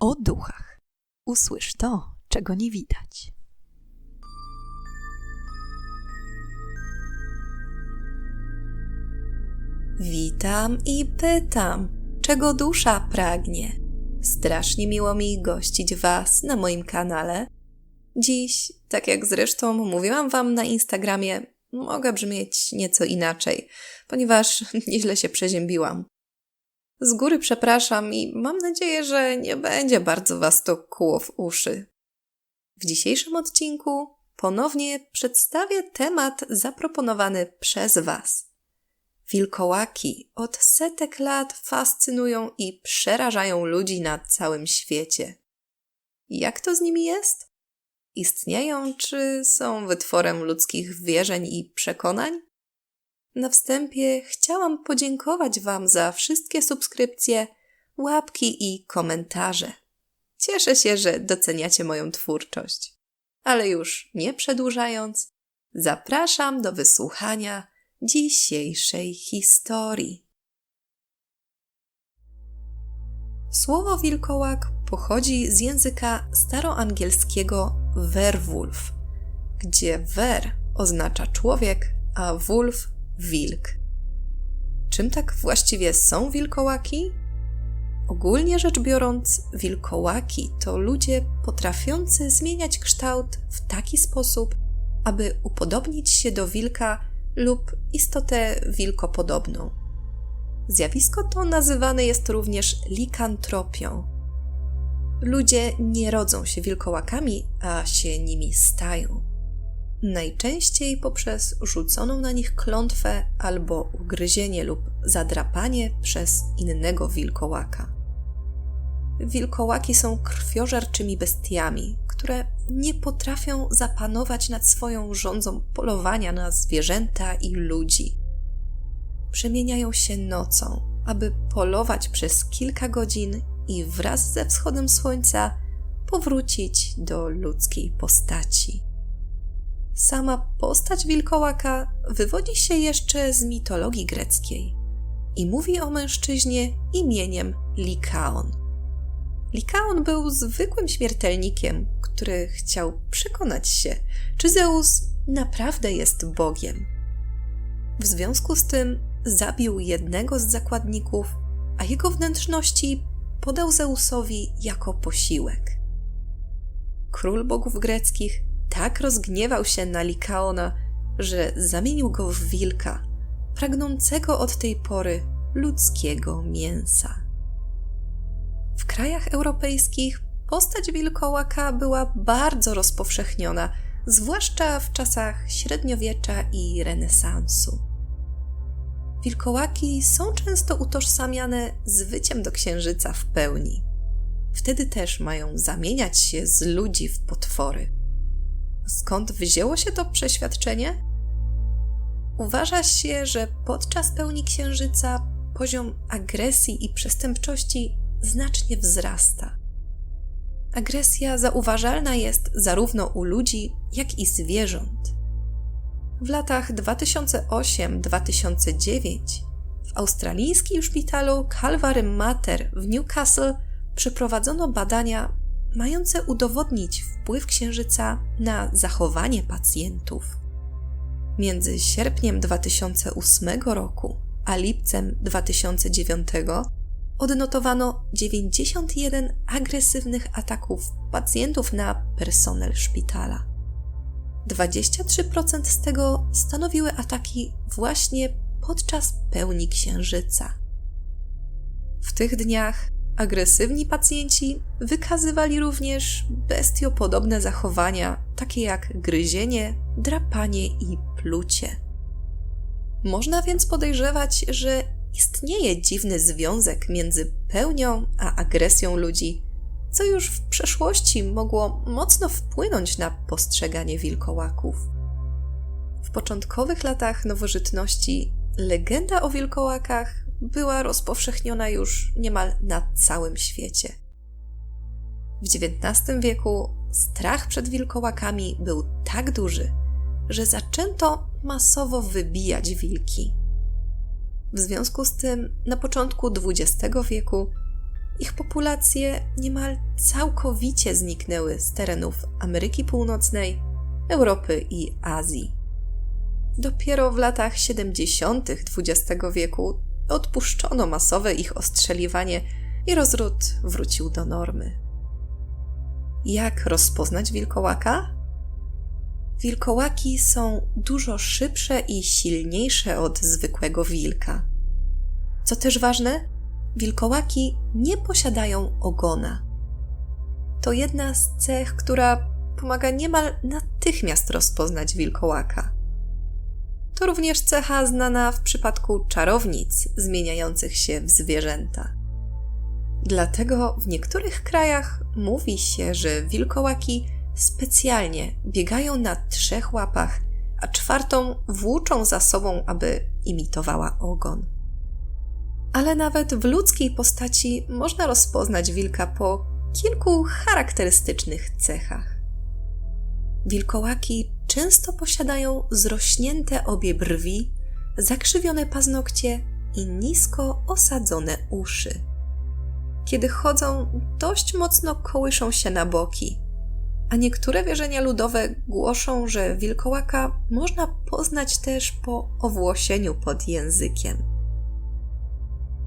o duchach. Usłysz to, czego nie widać. Witam i pytam, czego dusza pragnie. Strasznie miło mi gościć Was na moim kanale. Dziś, tak jak zresztą mówiłam Wam na Instagramie, mogę brzmieć nieco inaczej, ponieważ nieźle się przeziębiłam. Z góry przepraszam i mam nadzieję, że nie będzie bardzo Was to kuło w uszy. W dzisiejszym odcinku ponownie przedstawię temat zaproponowany przez Was. Wilkołaki od setek lat fascynują i przerażają ludzi na całym świecie. Jak to z nimi jest? Istnieją czy są wytworem ludzkich wierzeń i przekonań? Na wstępie chciałam podziękować Wam za wszystkie subskrypcje, łapki i komentarze. Cieszę się, że doceniacie moją twórczość. Ale już nie przedłużając, zapraszam do wysłuchania dzisiejszej historii. Słowo wilkołak pochodzi z języka staroangielskiego werwolf, gdzie wer oznacza człowiek, a wolf wilk. Czym tak właściwie są wilkołaki? Ogólnie rzecz biorąc, wilkołaki to ludzie potrafiący zmieniać kształt w taki sposób, aby upodobnić się do wilka lub istotę wilkopodobną. Zjawisko to nazywane jest również likantropią. Ludzie nie rodzą się wilkołakami, a się nimi stają. Najczęściej poprzez rzuconą na nich klątwę albo ugryzienie lub zadrapanie przez innego wilkołaka. Wilkołaki są krwiożerczymi bestiami, które nie potrafią zapanować nad swoją rządzą polowania na zwierzęta i ludzi. Przemieniają się nocą, aby polować przez kilka godzin i wraz ze wschodem słońca powrócić do ludzkiej postaci. Sama postać wilkołaka wywodzi się jeszcze z mitologii greckiej i mówi o mężczyźnie imieniem Likaon. Likaon był zwykłym śmiertelnikiem, który chciał przekonać się, czy Zeus naprawdę jest Bogiem. W związku z tym zabił jednego z zakładników, a jego wnętrzności podał Zeusowi jako posiłek. Król bogów greckich tak rozgniewał się na Likaona, że zamienił go w wilka, pragnącego od tej pory ludzkiego mięsa. W krajach europejskich postać wilkołaka była bardzo rozpowszechniona, zwłaszcza w czasach średniowiecza i renesansu. Wilkołaki są często utożsamiane z wyciem do księżyca w pełni. Wtedy też mają zamieniać się z ludzi w potwory. Skąd wzięło się to przeświadczenie? Uważa się, że podczas pełni księżyca poziom agresji i przestępczości znacznie wzrasta. Agresja zauważalna jest zarówno u ludzi, jak i zwierząt. W latach 2008-2009 w australijskim szpitalu Calvary Mater w Newcastle przeprowadzono badania mające udowodnić wpływ księżyca na zachowanie pacjentów. Między sierpniem 2008 roku a lipcem 2009 odnotowano 91 agresywnych ataków pacjentów na personel szpitala. 23% z tego stanowiły ataki właśnie podczas pełni księżyca. W tych dniach agresywni pacjenci wykazywali również bestiopodobne zachowania, takie jak gryzienie, drapanie i plucie. Można więc podejrzewać, że istnieje dziwny związek między pełnią a agresją ludzi, co już w przeszłości mogło mocno wpłynąć na postrzeganie wilkołaków. W początkowych latach nowożytności legenda o wilkołakach była rozpowszechniona już niemal na całym świecie. W XIX wieku strach przed wilkołakami był tak duży, że zaczęto masowo wybijać wilki. W związku z tym na początku XX wieku ich populacje niemal całkowicie zniknęły z terenów Ameryki Północnej, Europy i Azji. Dopiero w latach 70. XX wieku odpuszczono masowe ich ostrzeliwanie i rozród wrócił do normy. Jak rozpoznać wilkołaka? Wilkołaki są dużo szybsze i silniejsze od zwykłego wilka. Co też ważne, wilkołaki nie posiadają ogona. To jedna z cech, która pomaga niemal natychmiast rozpoznać wilkołaka. To również cecha znana w przypadku czarownic zmieniających się w zwierzęta. Dlatego w niektórych krajach mówi się, że wilkołaki specjalnie biegają na trzech łapach, a czwartą włóczą za sobą, aby imitowała ogon. Ale nawet w ludzkiej postaci można rozpoznać wilka po kilku charakterystycznych cechach. Wilkołaki często posiadają zrośnięte obie brwi, zakrzywione paznokcie i nisko osadzone uszy. Kiedy chodzą, dość mocno kołyszą się na boki, a niektóre wierzenia ludowe głoszą, że wilkołaka można poznać też po owłosieniu pod językiem.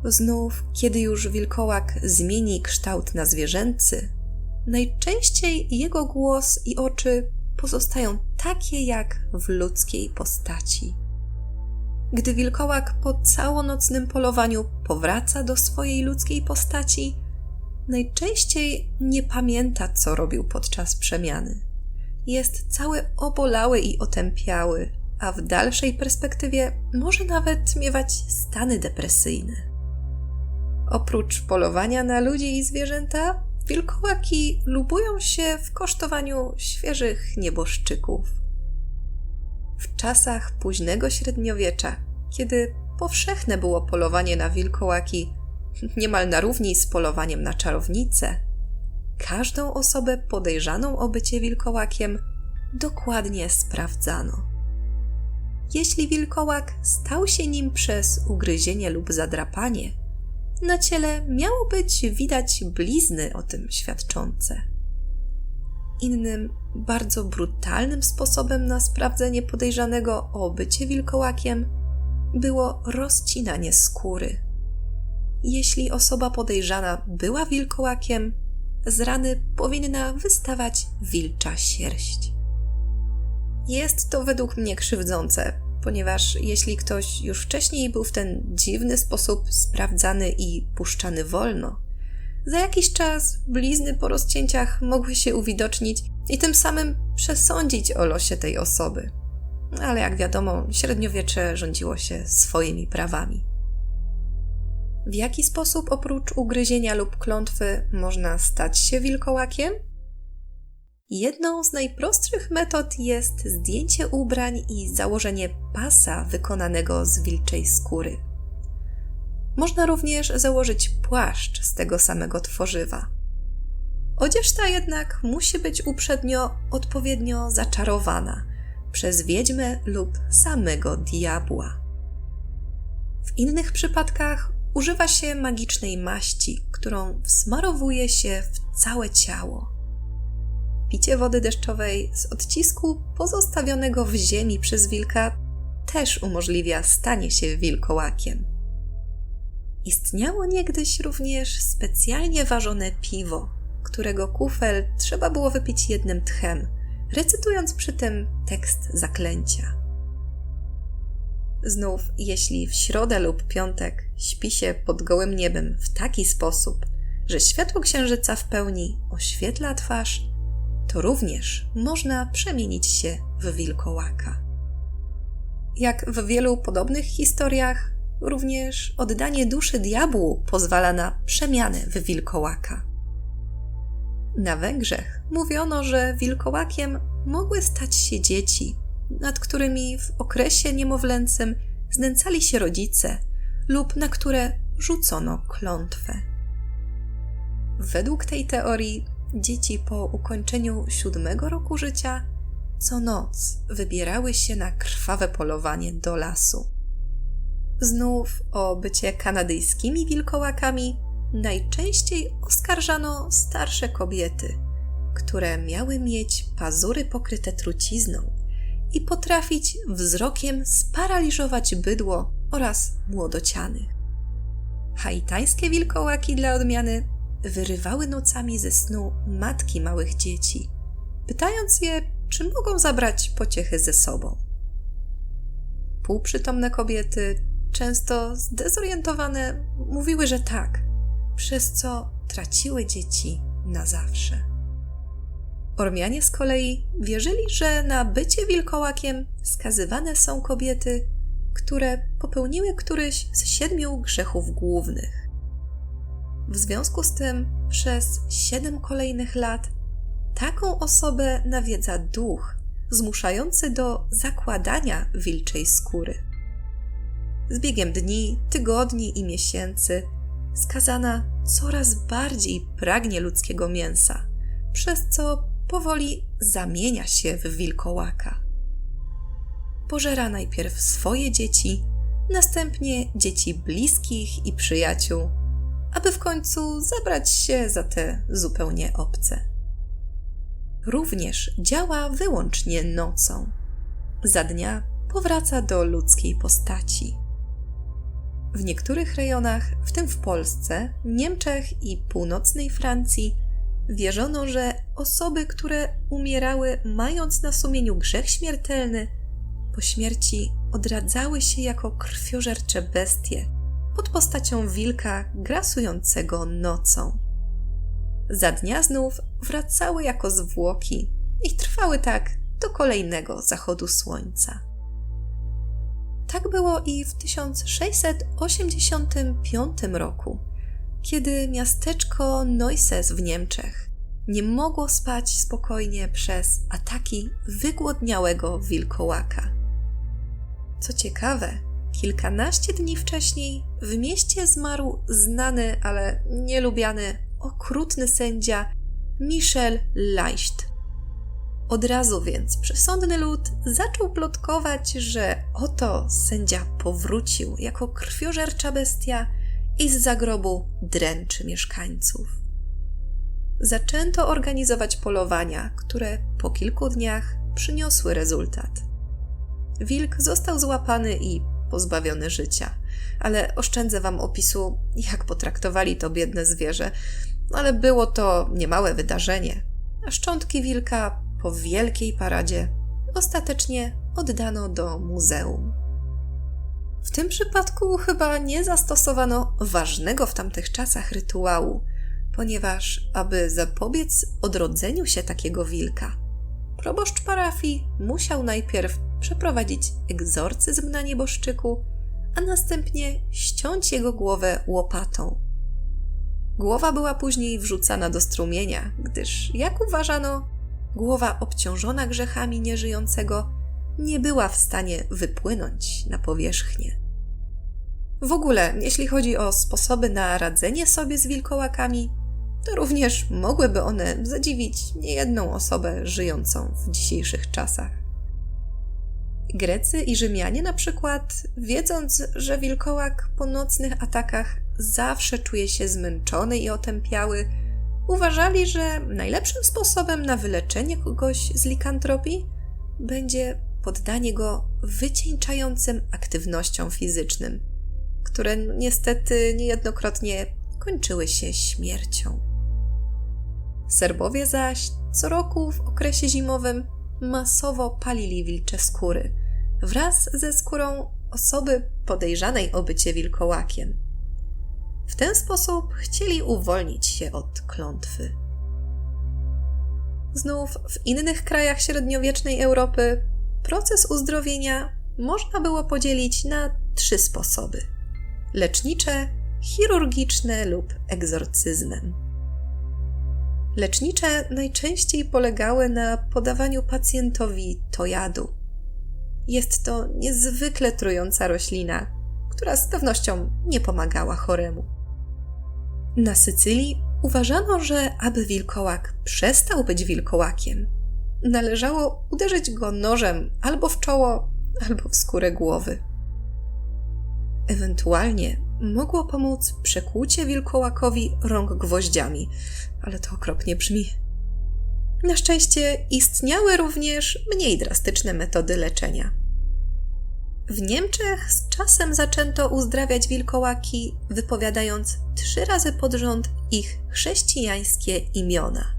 Znów, kiedy już wilkołak zmieni kształt na zwierzęcy, najczęściej jego głos i oczy pozostają takie jak w ludzkiej postaci. Gdy wilkołak po całonocnym polowaniu powraca do swojej ludzkiej postaci, najczęściej nie pamięta, co robił podczas przemiany. Jest cały obolały i otępiały, a w dalszej perspektywie może nawet miewać stany depresyjne. Oprócz polowania na ludzi i zwierzęta, wilkołaki lubują się w kosztowaniu świeżych nieboszczyków. W czasach późnego średniowiecza, kiedy powszechne było polowanie na wilkołaki, niemal na równi z polowaniem na czarownice, każdą osobę podejrzaną o bycie wilkołakiem dokładnie sprawdzano. Jeśli wilkołak stał się nim przez ugryzienie lub zadrapanie, na ciele miało być widać blizny o tym świadczące. Innym, bardzo brutalnym sposobem na sprawdzenie podejrzanego o bycie wilkołakiem było rozcinanie skóry. Jeśli osoba podejrzana była wilkołakiem, z rany powinna wystawać wilcza sierść. Jest to według mnie krzywdzące, ponieważ jeśli ktoś już wcześniej był w ten dziwny sposób sprawdzany i puszczany wolno, za jakiś czas blizny po rozcięciach mogły się uwidocznić i tym samym przesądzić o losie tej osoby. Ale jak wiadomo, średniowiecze rządziło się swoimi prawami. W jaki sposób oprócz ugryzienia lub klątwy można stać się wilkołakiem? Jedną z najprostszych metod jest zdjęcie ubrań i założenie pasa wykonanego z wilczej skóry. Można również założyć płaszcz z tego samego tworzywa. Odzież ta jednak musi być uprzednio odpowiednio zaczarowana przez wiedźmę lub samego diabła. W innych przypadkach używa się magicznej maści, którą wsmarowuje się w całe ciało. Picie wody deszczowej z odcisku pozostawionego w ziemi przez wilka też umożliwia stanie się wilkołakiem. Istniało niegdyś również specjalnie ważone piwo, którego kufel trzeba było wypić jednym tchem, recytując przy tym tekst zaklęcia. Znów, jeśli w środę lub piątek śpi się pod gołym niebem w taki sposób, że światło księżyca w pełni oświetla twarz, to również można przemienić się w wilkołaka. Jak w wielu podobnych historiach, również oddanie duszy diabłu pozwala na przemianę w wilkołaka. Na Węgrzech mówiono, że wilkołakiem mogły stać się dzieci, nad którymi w okresie niemowlęcym znęcali się rodzice lub na które rzucono klątwę. Według tej teorii dzieci po ukończeniu siódmego roku życia co noc wybierały się na krwawe polowanie do lasu. Znów o bycie kanadyjskimi wilkołakami najczęściej oskarżano starsze kobiety, które miały mieć pazury pokryte trucizną i potrafić wzrokiem sparaliżować bydło oraz młodociany. Haitańskie wilkołaki dla odmiany wyrywały nocami ze snu matki małych dzieci, pytając je, czy mogą zabrać pociechy ze sobą. Półprzytomne kobiety, często zdezorientowane, mówiły, że tak, przez co traciły dzieci na zawsze. Ormianie z kolei wierzyli, że na bycie wilkołakiem skazywane są kobiety, które popełniły któryś z siedmiu grzechów głównych. W związku z tym przez siedem kolejnych lat taką osobę nawiedza duch zmuszający do zakładania wilczej skóry. Z biegiem dni, tygodni i miesięcy skazana coraz bardziej pragnie ludzkiego mięsa, przez co powoli zamienia się w wilkołaka. Pożera najpierw swoje dzieci, następnie dzieci bliskich i przyjaciół, aby w końcu zabrać się za te zupełnie obce. Również działa wyłącznie nocą. Za dnia powraca do ludzkiej postaci. W niektórych rejonach, w tym w Polsce, Niemczech i północnej Francji, wierzono, że osoby, które umierały mając na sumieniu grzech śmiertelny, po śmierci odradzały się jako krwiożercze bestie pod postacią wilka grasującego nocą. Za dnia znów wracały jako zwłoki i trwały tak do kolejnego zachodu słońca. Tak było i w 1685 roku, kiedy miasteczko Neuses w Niemczech nie mogło spać spokojnie przez ataki wygłodniałego wilkołaka. Co ciekawe, kilkanaście dni wcześniej w mieście zmarł znany, ale nielubiany, okrutny sędzia Michel Leicht. Od razu więc przesądny lud zaczął plotkować, że oto sędzia powrócił jako krwiożercza bestia i z zagrobu dręczy mieszkańców. Zaczęto organizować polowania, które po kilku dniach przyniosły rezultat. Wilk został złapany i pozbawiony życia, ale oszczędzę wam opisu, jak potraktowali to biedne zwierzę, ale było to niemałe wydarzenie. A szczątki wilka po wielkiej paradzie ostatecznie oddano do muzeum. W tym przypadku chyba nie zastosowano ważnego w tamtych czasach rytuału, ponieważ, aby zapobiec odrodzeniu się takiego wilka, proboszcz parafii musiał najpierw przeprowadzić egzorcyzm na nieboszczyku, a następnie ściąć jego głowę łopatą. Głowa była później wrzucana do strumienia, gdyż, jak uważano, głowa obciążona grzechami nieżyjącego nie była w stanie wypłynąć na powierzchnię. W ogóle, jeśli chodzi o sposoby na radzenie sobie z wilkołakami, to również mogłyby one zadziwić niejedną osobę żyjącą w dzisiejszych czasach. Grecy i Rzymianie na przykład, wiedząc, że wilkołak po nocnych atakach zawsze czuje się zmęczony i otępiały, uważali, że najlepszym sposobem na wyleczenie kogoś z likantropii będzie poddanie go wycieńczającym aktywnościom fizycznym, które niestety niejednokrotnie kończyły się śmiercią. Serbowie zaś co roku w okresie zimowym masowo palili wilcze skóry wraz ze skórą osoby podejrzanej o bycie wilkołakiem. W ten sposób chcieli uwolnić się od klątwy. Znów w innych krajach średniowiecznej Europy proces uzdrowienia można było podzielić na trzy sposoby: lecznicze, chirurgiczne lub egzorcyzmem. Lecznicze najczęściej polegały na podawaniu pacjentowi tojadu. Jest to niezwykle trująca roślina, która z pewnością nie pomagała choremu. Na Sycylii uważano, że aby wilkołak przestał być wilkołakiem, należało uderzyć go nożem albo w czoło, albo w skórę głowy. Ewentualnie mogło pomóc przekłucie wilkołakowi rąk gwoździami, ale to okropnie brzmi. Na szczęście istniały również mniej drastyczne metody leczenia. W Niemczech z czasem zaczęto uzdrawiać wilkołaki, wypowiadając trzy razy pod rząd ich chrześcijańskie imiona.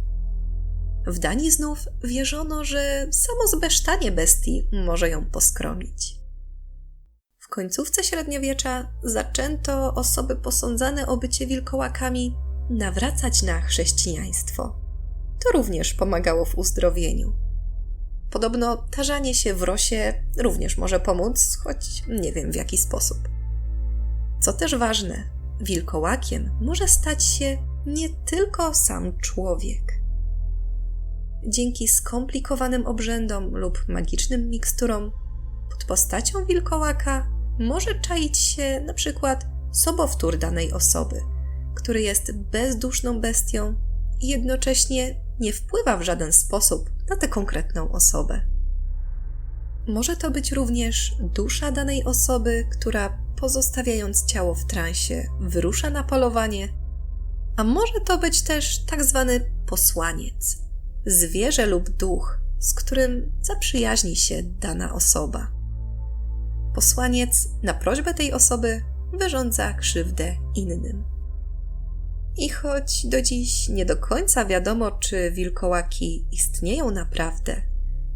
W Danii znów wierzono, że samo zbesztanie bestii może ją poskromić. Końcówce średniowiecza zaczęto osoby posądzane o bycie wilkołakami nawracać na chrześcijaństwo. To również pomagało w uzdrowieniu. Podobno tarzanie się w rosie również może pomóc, choć nie wiem w jaki sposób. Co też ważne, wilkołakiem może stać się nie tylko sam człowiek. Dzięki skomplikowanym obrzędom lub magicznym miksturom, pod postacią wilkołaka może czaić się na przykład sobowtór danej osoby, który jest bezduszną bestią i jednocześnie nie wpływa w żaden sposób na tę konkretną osobę. Może to być również dusza danej osoby, która pozostawiając ciało w transie, wyrusza na polowanie, a może to być też tak zwany posłaniec, zwierzę lub duch, z którym zaprzyjaźni się dana osoba. Posłaniec na prośbę tej osoby wyrządza krzywdę innym. I choć do dziś nie do końca wiadomo, czy wilkołaki istnieją naprawdę,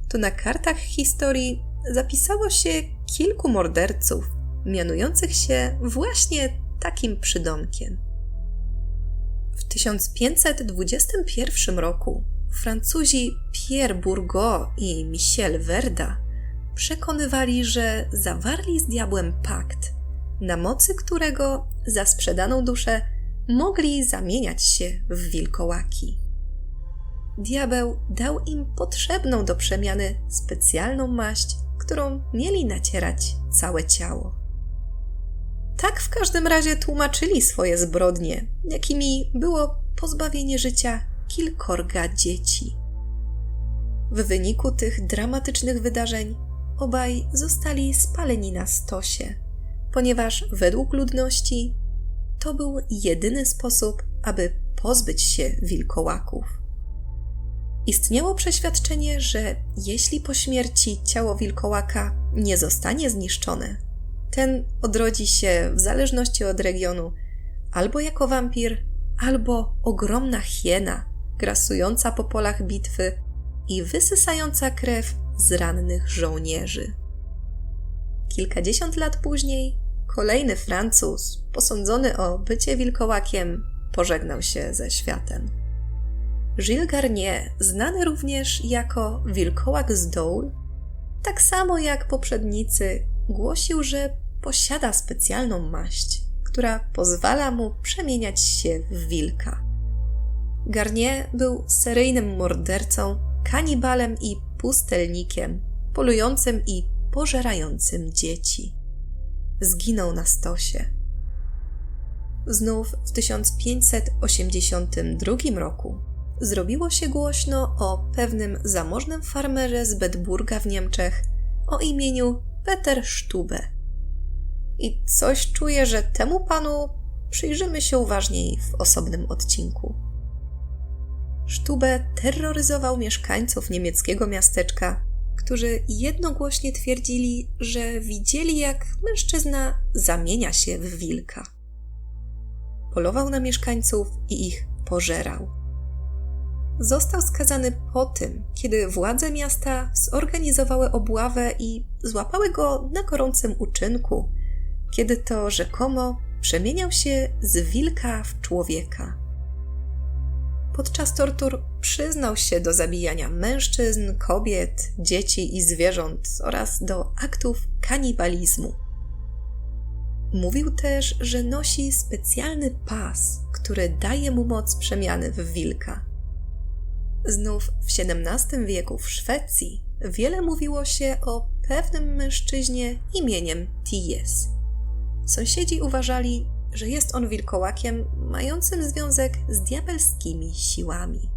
to na kartach historii zapisało się kilku morderców, mianujących się właśnie takim przydomkiem. W 1521 roku Francuzi Pierre Bourgot i Michel Verda przekonywali, że zawarli z diabłem pakt, na mocy którego za sprzedaną duszę mogli zamieniać się w wilkołaki. Diabeł dał im potrzebną do przemiany specjalną maść, którą mieli nacierać całe ciało. Tak w każdym razie tłumaczyli swoje zbrodnie, jakimi było pozbawienie życia kilkorga dzieci. W wyniku tych dramatycznych wydarzeń obaj zostali spaleni na stosie, ponieważ według ludności to był jedyny sposób, aby pozbyć się wilkołaków. Istniało przeświadczenie, że jeśli po śmierci ciało wilkołaka nie zostanie zniszczone, ten odrodzi się w zależności od regionu albo jako wampir, albo ogromna hiena, grasująca po polach bitwy i wysysająca krew z rannych żołnierzy. Kilkadziesiąt lat później kolejny Francuz, posądzony o bycie wilkołakiem, pożegnał się ze światem. Gilles Garnier, znany również jako wilkołak z Dole, tak samo jak poprzednicy, głosił, że posiada specjalną maść, która pozwala mu przemieniać się w wilka. Garnier był seryjnym mordercą, kanibalem i pustelnikiem, polującym i pożerającym dzieci. Zginął na stosie. Znów w 1582 roku zrobiło się głośno o pewnym zamożnym farmerze z Bedburga w Niemczech o imieniu Peter Stube. I coś czuję, że temu panu przyjrzymy się uważniej w osobnym odcinku. Stube terroryzował mieszkańców niemieckiego miasteczka, którzy jednogłośnie twierdzili, że widzieli, jak mężczyzna zamienia się w wilka. Polował na mieszkańców i ich pożerał. Został skazany po tym, kiedy władze miasta zorganizowały obławę i złapały go na gorącym uczynku, kiedy to rzekomo przemieniał się z wilka w człowieka. Podczas tortur przyznał się do zabijania mężczyzn, kobiet, dzieci i zwierząt oraz do aktów kanibalizmu. Mówił też, że nosi specjalny pas, który daje mu moc przemiany w wilka. Znów w XVII wieku w Szwecji wiele mówiło się o pewnym mężczyźnie imieniem Ties. Sąsiedzi uważali, że jest on wilkołakiem mającym związek z diabelskimi siłami.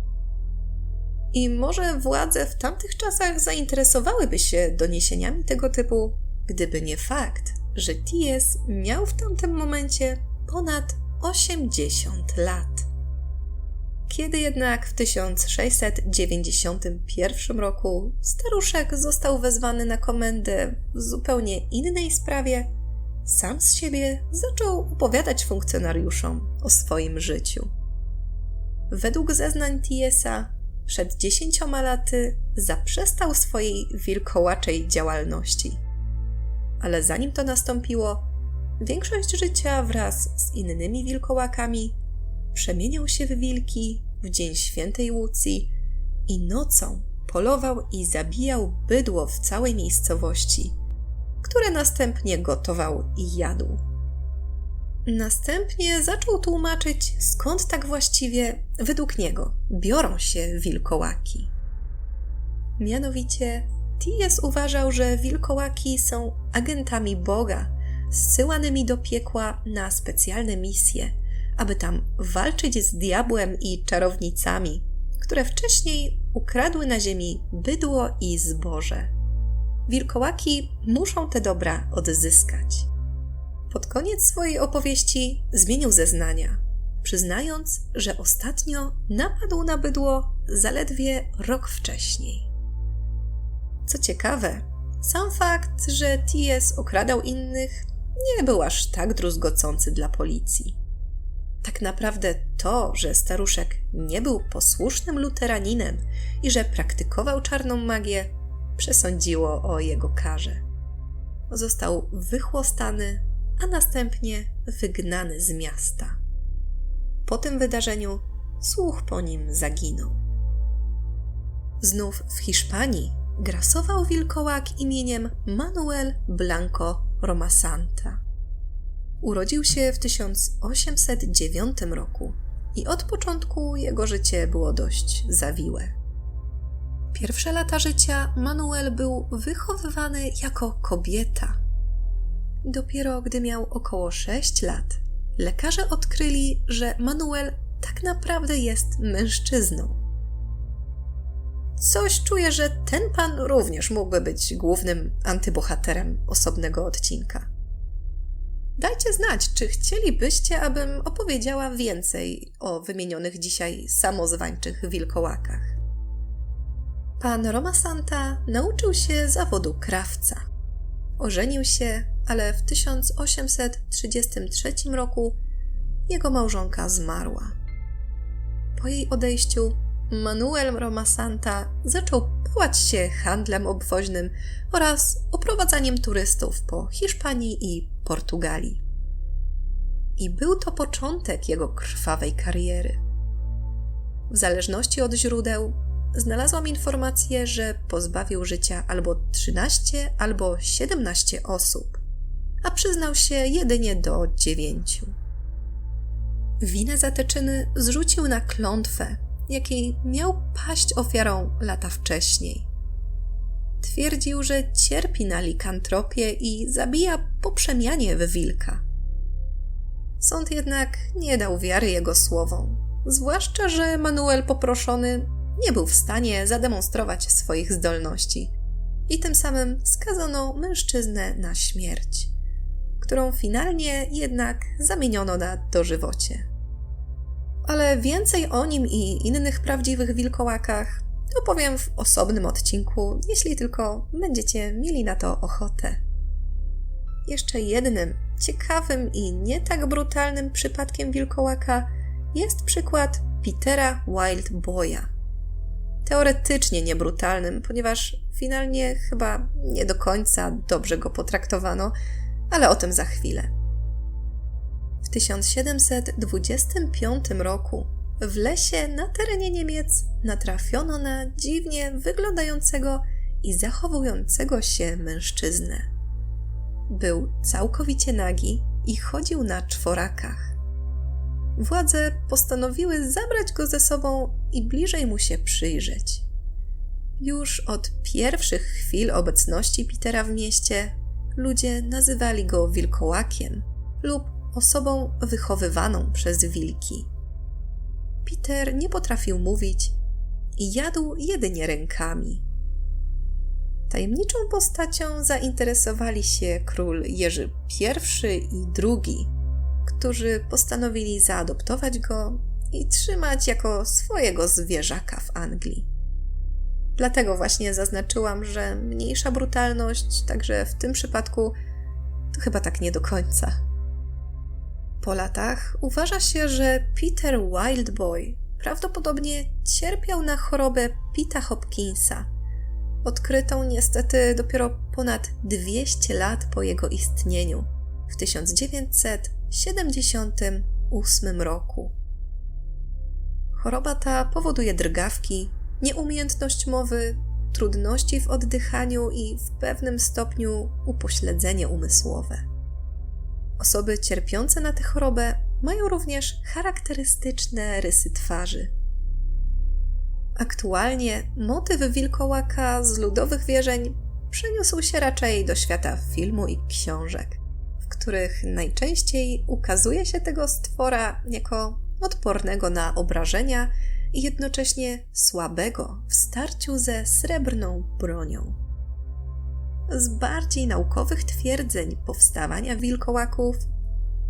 I może władze w tamtych czasach zainteresowałyby się doniesieniami tego typu, gdyby nie fakt, że Ties miał w tamtym momencie ponad 80 lat. Kiedy jednak w 1691 roku staruszek został wezwany na komendę w zupełnie innej sprawie, sam z siebie zaczął opowiadać funkcjonariuszom o swoim życiu. Według zeznań Tiesa przed dziesięcioma laty zaprzestał swojej wilkołaczej działalności. Ale zanim to nastąpiło, większość życia wraz z innymi wilkołakami przemieniał się w wilki w dzień świętej Łucji i nocą polował i zabijał bydło w całej miejscowości, które następnie gotował i jadł. Następnie zaczął tłumaczyć, skąd tak właściwie, według niego, biorą się wilkołaki. Mianowicie, Ties uważał, że wilkołaki są agentami Boga, zsyłanymi do piekła na specjalne misje, aby tam walczyć z diabłem i czarownicami, które wcześniej ukradły na ziemi bydło i zboże. Wilkołaki muszą te dobra odzyskać. Pod koniec swojej opowieści zmienił zeznania, przyznając, że ostatnio napadł na bydło zaledwie rok wcześniej. Co ciekawe, sam fakt, że Ties okradał innych, nie był aż tak druzgocący dla policji. Tak naprawdę to, że staruszek nie był posłusznym luteraninem i że praktykował czarną magię, przesądziło o jego karze. Został wychłostany a następnie wygnany z miasta. Po tym wydarzeniu słuch po nim zaginął. Znów w Hiszpanii grasował wilkołak imieniem Manuel Blanco Romasanta. Urodził się w 1809 roku i od początku jego życie było dość zawiłe. Pierwsze lata życia Manuel był wychowywany jako kobieta Dopiero gdy miał około 6 lat, lekarze odkryli, że Manuel tak naprawdę jest mężczyzną. Coś czuję, że ten pan również mógłby być głównym antybohaterem osobnego odcinka. Dajcie znać, czy chcielibyście, abym opowiedziała więcej o wymienionych dzisiaj samozwańczych wilkołakach. Pan Roma Santa nauczył się zawodu krawca. Ożenił się, ale w 1833 roku jego małżonka zmarła. Po jej odejściu Manuel Romasanta zaczął pałać się handlem obwoźnym oraz oprowadzaniem turystów po Hiszpanii i Portugalii. I był to początek jego krwawej kariery. W zależności od źródeł, znalazłam informację, że pozbawił życia albo 13, albo 17 osób, a przyznał się jedynie do dziewięciu. Winę za te czyny zrzucił na klątwę, jakiej miał paść ofiarą lata wcześniej. Twierdził, że cierpi na likantropię i zabija po przemianie w wilka. Sąd jednak nie dał wiary jego słowom, zwłaszcza, że Manuel poproszony nie był w stanie zademonstrować swoich zdolności i tym samym skazano mężczyznę na śmierć, którą finalnie jednak zamieniono na dożywocie. Ale więcej o nim i innych prawdziwych wilkołakach opowiem w osobnym odcinku, jeśli tylko będziecie mieli na to ochotę. Jeszcze jednym ciekawym i nie tak brutalnym przypadkiem wilkołaka jest przykład Petera Wild Boya, teoretycznie niebrutalnym, ponieważ finalnie chyba nie do końca dobrze go potraktowano, ale o tym za chwilę. W 1725 roku w lesie na terenie Niemiec natrafiono na dziwnie wyglądającego i zachowującego się mężczyznę. Był całkowicie nagi i chodził na czworakach. Władze postanowiły zabrać go ze sobą i bliżej mu się przyjrzeć. Już od pierwszych chwil obecności Petera w mieście ludzie nazywali go wilkołakiem lub osobą wychowywaną przez wilki. Peter nie potrafił mówić i jadł jedynie rękami. Tajemniczą postacią zainteresowali się król Jerzy I i II, którzy postanowili zaadoptować go i trzymać jako swojego zwierzaka w Anglii. Dlatego właśnie zaznaczyłam, że mniejsza brutalność, także w tym przypadku, to chyba tak nie do końca. Po latach uważa się, że Peter Wildboy prawdopodobnie cierpiał na chorobę Pita Hopkinsa, odkrytą niestety dopiero ponad 200 lat po jego istnieniu w 1978 roku. Choroba ta powoduje drgawki, nieumiejętność mowy, trudności w oddychaniu i w pewnym stopniu upośledzenie umysłowe. Osoby cierpiące na tę chorobę mają również charakterystyczne rysy twarzy. Aktualnie motyw wilkołaka z ludowych wierzeń przeniósł się raczej do świata filmu i książek, których najczęściej ukazuje się tego stwora jako odpornego na obrażenia i jednocześnie słabego w starciu ze srebrną bronią. Z bardziej naukowych twierdzeń powstawania wilkołaków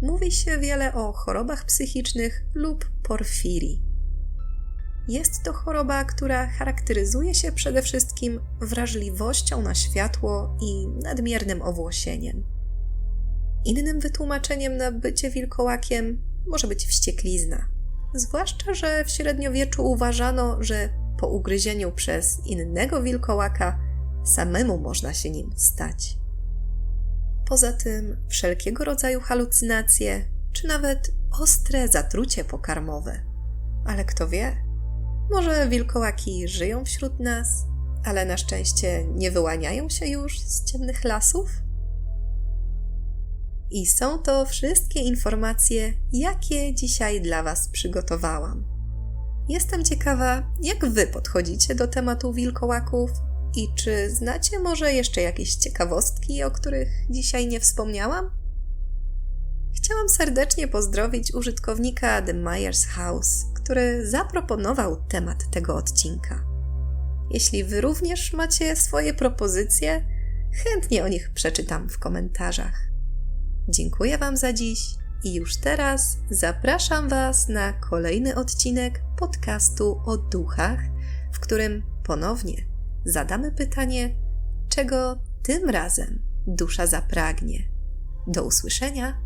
mówi się wiele o chorobach psychicznych lub porfirii. Jest to choroba, która charakteryzuje się przede wszystkim wrażliwością na światło i nadmiernym owłosieniem. Innym wytłumaczeniem na bycie wilkołakiem może być wścieklizna. Zwłaszcza, że w średniowieczu uważano, że po ugryzieniu przez innego wilkołaka samemu można się nim stać. Poza tym wszelkiego rodzaju halucynacje, czy nawet ostre zatrucie pokarmowe. Ale kto wie, może wilkołaki żyją wśród nas, ale na szczęście nie wyłaniają się już z ciemnych lasów? I są to wszystkie informacje, jakie dzisiaj dla Was przygotowałam. Jestem ciekawa, jak Wy podchodzicie do tematu wilkołaków i czy znacie może jeszcze jakieś ciekawostki, o których dzisiaj nie wspomniałam? Chciałam serdecznie pozdrowić użytkownika The Myers House, który zaproponował temat tego odcinka. Jeśli Wy również macie swoje propozycje, chętnie o nich przeczytam w komentarzach. Dziękuję Wam za dziś i już teraz zapraszam Was na kolejny odcinek podcastu o duchach, w którym ponownie zadamy pytanie, czego tym razem dusza zapragnie. Do usłyszenia